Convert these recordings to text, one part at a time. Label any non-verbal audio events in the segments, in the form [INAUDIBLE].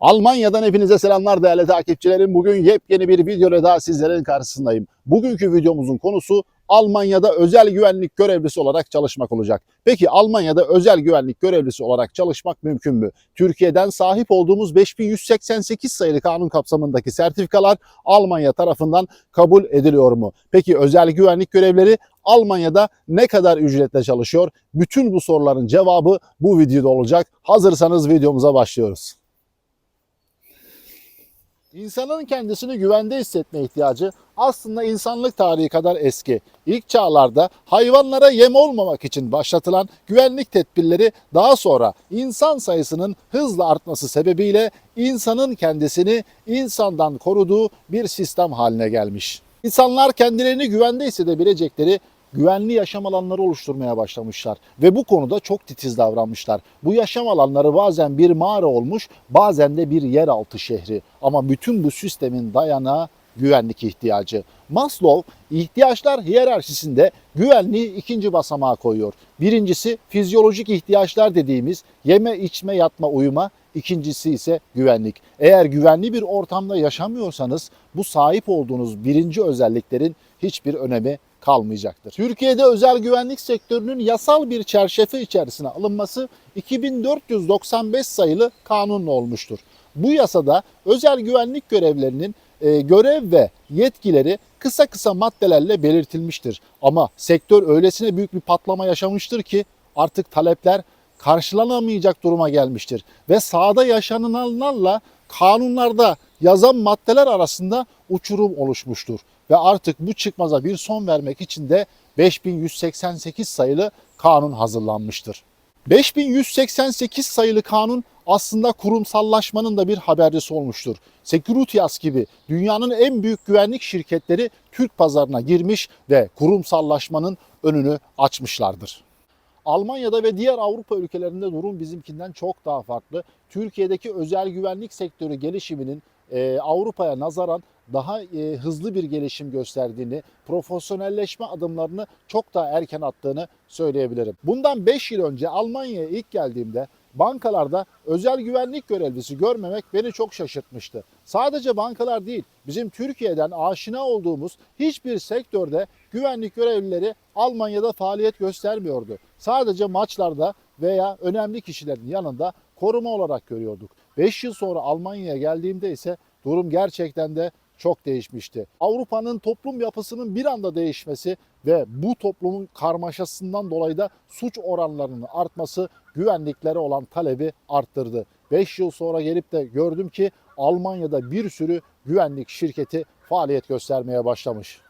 Almanya'dan hepinize selamlar değerli takipçilerim. Bugün yepyeni bir video ile daha sizlerin karşısındayım. Bugünkü videomuzun konusu Almanya'da özel güvenlik görevlisi olarak çalışmak olacak. Peki Almanya'da özel güvenlik görevlisi olarak çalışmak mümkün mü? Türkiye'den sahip olduğumuz 5188 sayılı kanun kapsamındaki sertifikalar Almanya tarafından kabul ediliyor mu? Peki özel güvenlik görevleri Almanya'da ne kadar ücretle çalışıyor? Bütün bu soruların cevabı bu videoda olacak. Hazırsanız videomuza başlıyoruz. İnsanın kendisini güvende hissetme ihtiyacı aslında insanlık tarihi kadar eski. İlk çağlarda hayvanlara yem olmamak için başlatılan güvenlik tedbirleri daha sonra insan sayısının hızla artması sebebiyle insanın kendisini insandan koruduğu bir sistem haline gelmiş. İnsanlar kendilerini güvende hissedebilecekleri güvenli yaşam alanları oluşturmaya başlamışlar ve bu konuda çok titiz davranmışlar. Bu yaşam alanları bazen bir mağara olmuş, bazen de bir yeraltı şehri. Ama bütün bu sistemin dayanağı güvenlik ihtiyacı. Maslow ihtiyaçlar hiyerarşisinde güvenliği ikinci basamağa koyuyor. Birincisi fizyolojik ihtiyaçlar dediğimiz yeme, içme, yatma, uyuma. İkincisi ise güvenlik. Eğer güvenli bir ortamda yaşamıyorsanız bu sahip olduğunuz birinci özelliklerin hiçbir önemi kalmayacaktır. Türkiye'de özel güvenlik sektörünün yasal bir çerçeve içerisine alınması 2495 sayılı kanunla olmuştur. Bu yasada özel güvenlik görevlerinin e, görev ve yetkileri kısa kısa maddelerle belirtilmiştir. Ama sektör öylesine büyük bir patlama yaşamıştır ki artık talepler karşılanamayacak duruma gelmiştir. Ve sahada yaşananlarla kanunlarda yazan maddeler arasında uçurum oluşmuştur. Ve artık bu çıkmaza bir son vermek için de 5188 sayılı kanun hazırlanmıştır. 5188 sayılı kanun aslında kurumsallaşmanın da bir habercisi olmuştur. Securitas gibi dünyanın en büyük güvenlik şirketleri Türk pazarına girmiş ve kurumsallaşmanın önünü açmışlardır. Almanya'da ve diğer Avrupa ülkelerinde durum bizimkinden çok daha farklı. Türkiye'deki özel güvenlik sektörü gelişiminin e, Avrupa'ya nazaran daha e, hızlı bir gelişim gösterdiğini, profesyonelleşme adımlarını çok daha erken attığını söyleyebilirim. Bundan 5 yıl önce Almanya'ya ilk geldiğimde bankalarda özel güvenlik görevlisi görmemek beni çok şaşırtmıştı. Sadece bankalar değil, bizim Türkiye'den aşina olduğumuz hiçbir sektörde güvenlik görevlileri Almanya'da faaliyet göstermiyordu. Sadece maçlarda veya önemli kişilerin yanında koruma olarak görüyorduk. 5 yıl sonra Almanya'ya geldiğimde ise durum gerçekten de çok değişmişti. Avrupa'nın toplum yapısının bir anda değişmesi ve bu toplumun karmaşasından dolayı da suç oranlarının artması güvenliklere olan talebi arttırdı. 5 yıl sonra gelip de gördüm ki Almanya'da bir sürü güvenlik şirketi faaliyet göstermeye başlamış.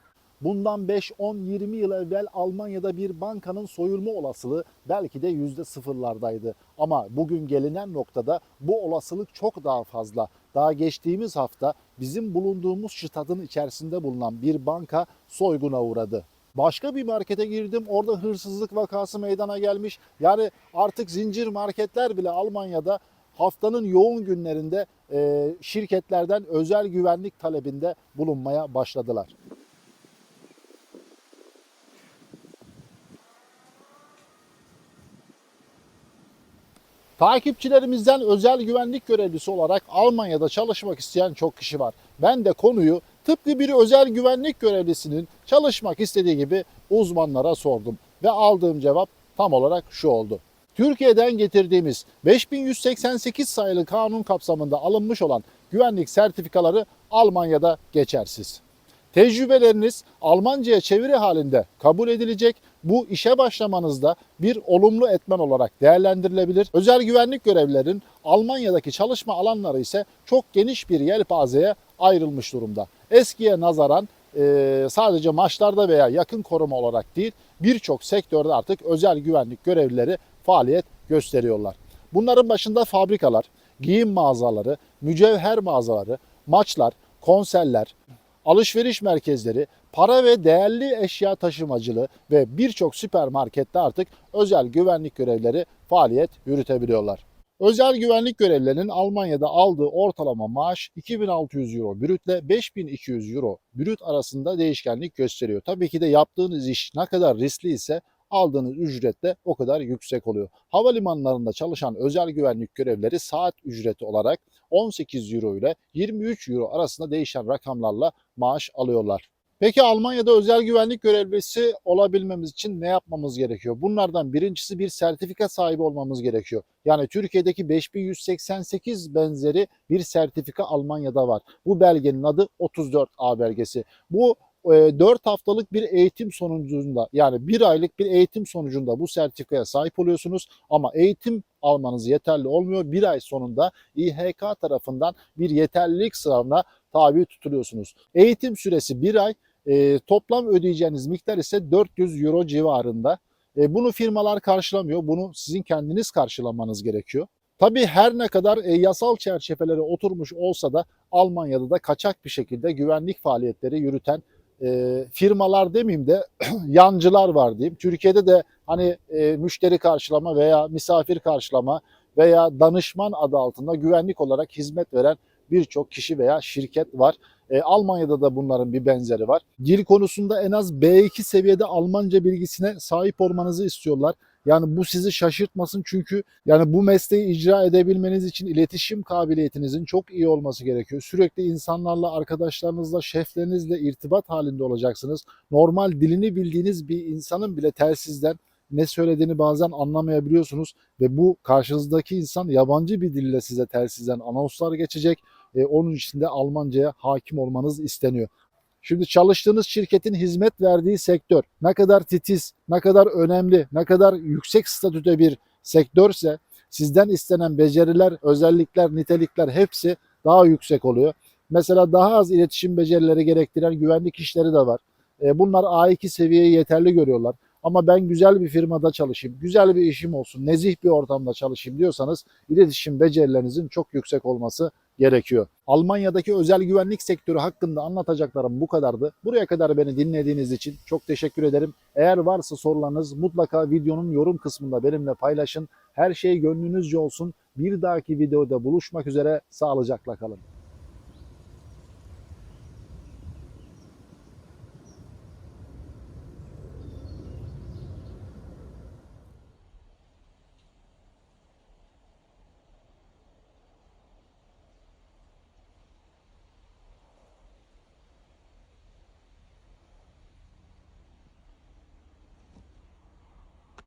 Bundan 5, 10, 20 yıl evvel Almanya'da bir bankanın soyulma olasılığı belki de yüzde sıfırlardaydı. Ama bugün gelinen noktada bu olasılık çok daha fazla. Daha geçtiğimiz hafta bizim bulunduğumuz ştatın içerisinde bulunan bir banka soyguna uğradı. Başka bir markete girdim orada hırsızlık vakası meydana gelmiş. Yani artık zincir marketler bile Almanya'da haftanın yoğun günlerinde şirketlerden özel güvenlik talebinde bulunmaya başladılar. Takipçilerimizden özel güvenlik görevlisi olarak Almanya'da çalışmak isteyen çok kişi var. Ben de konuyu tıpkı bir özel güvenlik görevlisinin çalışmak istediği gibi uzmanlara sordum ve aldığım cevap tam olarak şu oldu. Türkiye'den getirdiğimiz 5188 sayılı kanun kapsamında alınmış olan güvenlik sertifikaları Almanya'da geçersiz. Tecrübeleriniz Almanca'ya çeviri halinde kabul edilecek. Bu işe başlamanızda bir olumlu etmen olarak değerlendirilebilir. Özel güvenlik görevlilerin Almanya'daki çalışma alanları ise çok geniş bir yelpazeye ayrılmış durumda. Eskiye nazaran sadece maçlarda veya yakın koruma olarak değil birçok sektörde artık özel güvenlik görevlileri faaliyet gösteriyorlar. Bunların başında fabrikalar, giyim mağazaları, mücevher mağazaları, maçlar, konserler, alışveriş merkezleri, para ve değerli eşya taşımacılığı ve birçok süpermarkette artık özel güvenlik görevleri faaliyet yürütebiliyorlar. Özel güvenlik görevlilerinin Almanya'da aldığı ortalama maaş 2600 euro brütle 5200 euro brüt arasında değişkenlik gösteriyor. Tabii ki de yaptığınız iş ne kadar riskli ise aldığınız ücret de o kadar yüksek oluyor. Havalimanlarında çalışan özel güvenlik görevleri saat ücreti olarak 18 euro ile 23 euro arasında değişen rakamlarla maaş alıyorlar. Peki Almanya'da özel güvenlik görevlisi olabilmemiz için ne yapmamız gerekiyor? Bunlardan birincisi bir sertifika sahibi olmamız gerekiyor. Yani Türkiye'deki 5188 benzeri bir sertifika Almanya'da var. Bu belgenin adı 34A belgesi. Bu 4 haftalık bir eğitim sonucunda yani bir aylık bir eğitim sonucunda bu sertifikaya sahip oluyorsunuz ama eğitim almanız yeterli olmuyor. Bir ay sonunda İHK tarafından bir yeterlilik sınavına tabi tutuluyorsunuz. Eğitim süresi bir ay, e, toplam ödeyeceğiniz miktar ise 400 euro civarında. E, bunu firmalar karşılamıyor, bunu sizin kendiniz karşılamanız gerekiyor. Tabii her ne kadar e, yasal çerçevelere oturmuş olsa da Almanya'da da kaçak bir şekilde güvenlik faaliyetleri yürüten e, firmalar demeyeyim de [CLEARS THROAT] yancılar var diyeyim. Türkiye'de de hani e, müşteri karşılama veya misafir karşılama veya danışman adı altında güvenlik olarak hizmet veren birçok kişi veya şirket var. E, Almanya'da da bunların bir benzeri var. Dil konusunda en az B2 seviyede Almanca bilgisine sahip olmanızı istiyorlar. Yani bu sizi şaşırtmasın çünkü yani bu mesleği icra edebilmeniz için iletişim kabiliyetinizin çok iyi olması gerekiyor. Sürekli insanlarla, arkadaşlarınızla, şeflerinizle irtibat halinde olacaksınız. Normal dilini bildiğiniz bir insanın bile telsizden ne söylediğini bazen anlamayabiliyorsunuz ve bu karşınızdaki insan yabancı bir dille size telsizden anonslar geçecek. E, onun için de Almanca'ya hakim olmanız isteniyor. Şimdi çalıştığınız şirketin hizmet verdiği sektör ne kadar titiz, ne kadar önemli, ne kadar yüksek statüde bir sektörse sizden istenen beceriler, özellikler, nitelikler hepsi daha yüksek oluyor. Mesela daha az iletişim becerileri gerektiren güvenlik işleri de var. E, Bunlar A2 seviyeyi yeterli görüyorlar. Ama ben güzel bir firmada çalışayım, güzel bir işim olsun, nezih bir ortamda çalışayım diyorsanız iletişim becerilerinizin çok yüksek olması gerekiyor. Almanya'daki özel güvenlik sektörü hakkında anlatacaklarım bu kadardı. Buraya kadar beni dinlediğiniz için çok teşekkür ederim. Eğer varsa sorularınız mutlaka videonun yorum kısmında benimle paylaşın. Her şey gönlünüzce olsun. Bir dahaki videoda buluşmak üzere. Sağlıcakla kalın.